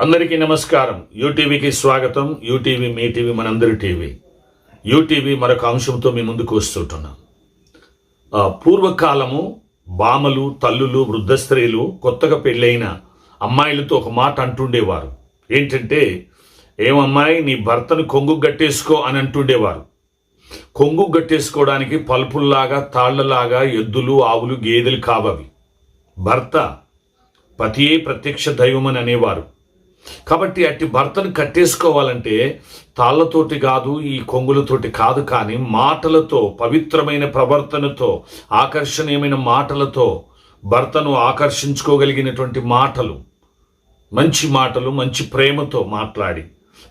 అందరికీ నమస్కారం. యూటీవీకి స్వాగతం. యూటీవీ మీ టీవీ మనందరి టీవీ. యూటీవీ మరొక అంశంతో మీ ముందుకు వస్తుంటున్నాం. పూర్వకాలము బామలు తల్లులు వృద్ధ స్త్రీలు కొత్తగా పెళ్ళైన అమ్మాయిలతో ఒక మాట అంటుండేవారు. ఏంటంటే ఏమమ్మాయి నీ భర్తను కొంగు గట్టేసుకో అని అంటుండేవారు. కొంగు గట్టేసుకోవడానికి పలుపుల్లాగా తాళ్ళలాగా ఎద్దులు ఆవులు గేదెలు కావవి. భర్త పతియే ప్రత్యక్ష దైవం అని అనేవారు. కాబట్టి అట్టి భర్తను కట్టేసుకోవాలంటే తాళ్ళతోటి కాదు ఈ కొంగులతోటి కాదు కానీ మాటలతో పవిత్రమైన ప్రవర్తనతో ఆకర్షణీయమైన మాటలతో భర్తను ఆకర్షించుకోగలిగినటువంటి మాటలు. మంచి మాటలు మంచి ప్రేమతో మాట్లాడి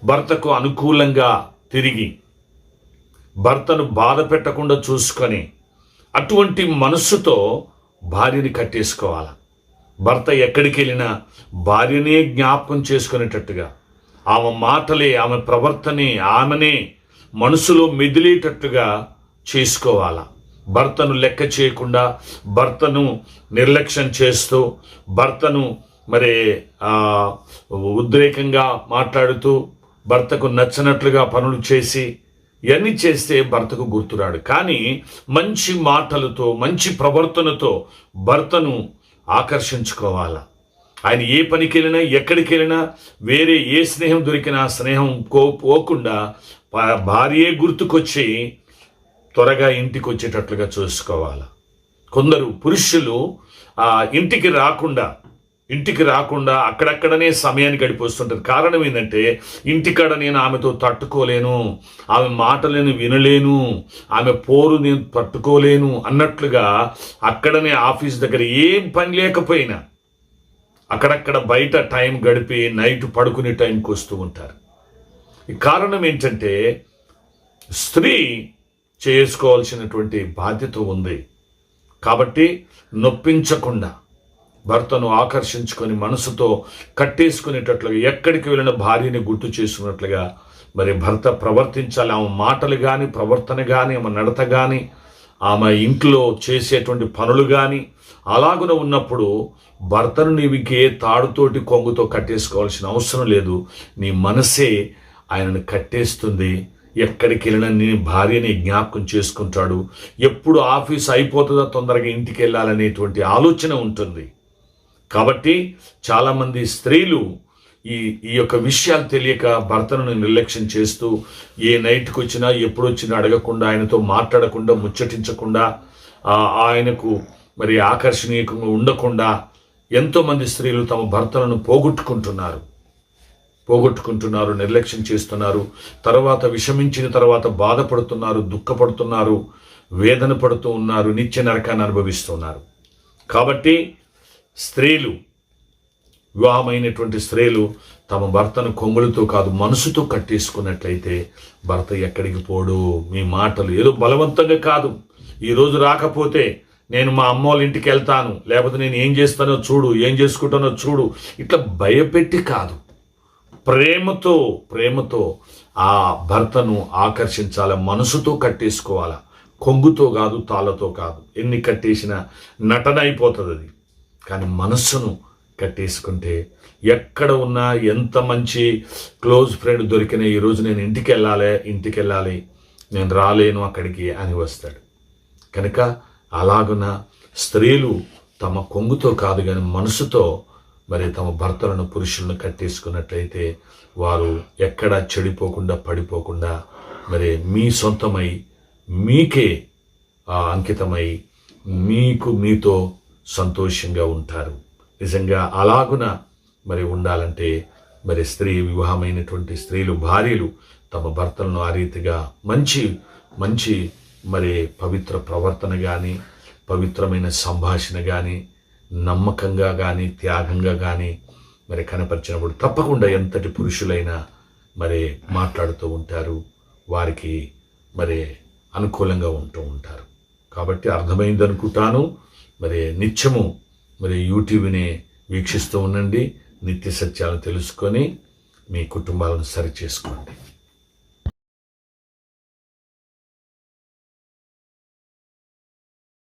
భర్తకు అనుకూలంగా తిరిగి భర్తను బాధ పెట్టకుండా చూసుకొని అటువంటి మనస్సుతో భార్యని కట్టేసుకోవాలి? భర్త ఎక్కడికి వెళ్ళినా భార్యనే జ్ఞాపకం చేసుకునేటట్టుగా. ఆమె మాటలే ఆమె ప్రవర్తనే ఆమెనే మనసులో మెదిలేటట్టుగా చేసుకోవాలా. భర్తను లెక్క చేయకుండా భర్తను నిర్లక్ష్యం చేస్తూ భర్తను మరి ఉద్రేకంగా మాట్లాడుతూ భర్తకు నచ్చినట్లుగా పనులు చేసి ఇవన్నీ చేస్తే భర్తకు గుర్తురాడు. కానీ మంచి మాటలతో మంచి ప్రవర్తనతో భర్తను ఆకర్షించుకోవాలా? ఆయన ఏ పనికి వెళ్ళినా ఎక్కడికి వెళ్ళినా వేరే ఏ స్నేహం దొరికినా స్నేహం కో పోకుండా భార్యే గుర్తుకొచ్చి త్వరగా ఇంటికి వచ్చేటట్లుగా చూసుకోవాలి? కొందరు పురుషులు ఆ ఇంటికి రాకుండా ఇంటికి రాకుండా అక్కడక్కడనే సమయాన్ని గడిపొస్తుంటారు కారణం ఏంటంటే ఇంటికాడ నేను ఆమెతో తట్టుకోలేను ఆమె మాటలను వినలేను ఆమె పోరు నేను తట్టుకోలేను అన్నట్లుగా అక్కడనే ఆఫీస్ దగ్గర ఏం పని లేకపోయినా అక్కడక్కడ బయట టైం గడిపి నైట్ పడుకునే టైంకి వస్తూ ఉంటారు. ఈ కారణం ఏంటంటే స్త్రీ చేసుకోవాల్సినటువంటి బాధ్యత ఉంది. కాబట్టి నొప్పించకుండా భర్తను ఆకర్షించుకొని మనసుతో కట్టేసుకునేటట్లుగా ఎక్కడికి వెళ్ళిన భార్యని గుర్తు చేసుకున్నట్లుగా మరి భర్త ప్రవర్తించాలి ఆమె మాటలు కానీ ప్రవర్తన కానీ ఆమె నడత కానీ ఆమె ఇంట్లో చేసేటువంటి పనులు కానీ అలాగున ఉన్నప్పుడు భర్తను నీవికే తాడుతోటి కొంగుతో కట్టేసుకోవాల్సిన అవసరం లేదు. నీ మనసే ఆయనను కట్టేస్తుంది. ఎక్కడికి వెళ్ళినా నీ భార్యని జ్ఞాపకం చేసుకుంటాడు. ఎప్పుడు ఆఫీస్ అయిపోతుందో తొందరగా ఇంటికి వెళ్ళాలనేటువంటి ఆలోచన ఉంటుంది. కాబట్టి చాలామంది స్త్రీలు ఈ ఈ యొక్క విషయాలు తెలియక భర్తను నిర్లక్ష్యం చేస్తూ ఏ నైట్కి వచ్చినా ఎప్పుడు వచ్చినా అడగకుండా ఆయనతో మాట్లాడకుండా ముచ్చటించకుండా ఆయనకు మరి ఆకర్షణీయంగా ఉండకుండా ఎంతోమంది స్త్రీలు తమ భర్తలను పోగొట్టుకుంటున్నారు. పోగొట్టుకుంటున్నారు నిర్లక్ష్యం చేస్తున్నారు. తర్వాత విషమించిన తర్వాత బాధపడుతున్నారు దుఃఖపడుతున్నారు వేదన పడుతూ ఉన్నారు నిత్య నరకాన్ని అనుభవిస్తున్నారు కాబట్టి స్త్రీలు వివాహమైనటువంటి స్త్రీలు తమ భర్తను కొంగులతో కాదు మనసుతో కట్టేసుకున్నట్లయితే భర్త ఎక్కడికి పోడు? మీ మాటలు ఏదో బలవంతంగా కాదు. ఈరోజు రాకపోతే నేను మా అమ్మ వాళ్ళ ఇంటికి వెళ్తాను. లేకపోతే నేను ఏం చేస్తానో చూడు ఏం చేసుకుంటానో చూడు. ఇట్లా భయపెట్టి కాదు. ప్రేమతో ప్రేమతో ఆ భర్తను ఆకర్షించాలి మనసుతో కట్టేసుకోవాలా? కొంగుతో కాదు తాళ్ళతో కాదు. ఎన్ని కట్టేసినా నటన అయిపోతుంది అది కానీ మనస్సును కట్టేసుకుంటే ఎక్కడ ఉన్నా ఎంత మంచి క్లోజ్ ఫ్రెండ్ దొరికినా ఈరోజు నేను ఇంటికి వెళ్ళాలి ఇంటికి వెళ్ళాలి నేను రాలేను అక్కడికి అని వస్తాడు. కనుక అలాగున స్త్రీలు తమ కొంగుతో కాదు కానీ మనసుతో మరి తమ భర్తలను పురుషులను కట్టేసుకున్నట్లయితే వారు ఎక్కడ చెడిపోకుండా పడిపోకుండా మరి మీ సొంతమై మీకే అంకితమై మీకు మీతో సంతోషంగా ఉంటారు. నిజంగా అలాగున మరి ఉండాలంటే మరి స్త్రీ వివాహమైనటువంటి స్త్రీలు భార్యలు తమ భర్తలను ఆ రీతిగా మంచి మంచి మరి పవిత్ర ప్రవర్తన కానీ పవిత్రమైన సంభాషణ కానీ నమ్మకంగా కానీ త్యాగంగా కానీ మరి కనపరిచినప్పుడు తప్పకుండా ఎంతటి పురుషులైనా మరి మాట్లాడుతూ ఉంటారు. వారికి మరి అనుకూలంగా ఉంటూ ఉంటారు. కాబట్టి అర్థమైంది అనుకుంటాను మరి నిత్యము మరి యూట్యూబ్ని వీక్షిస్తూ ఉండండి నిత్య సత్యాలను తెలుసుకొని మీ కుటుంబాలను సరిచేసుకోండి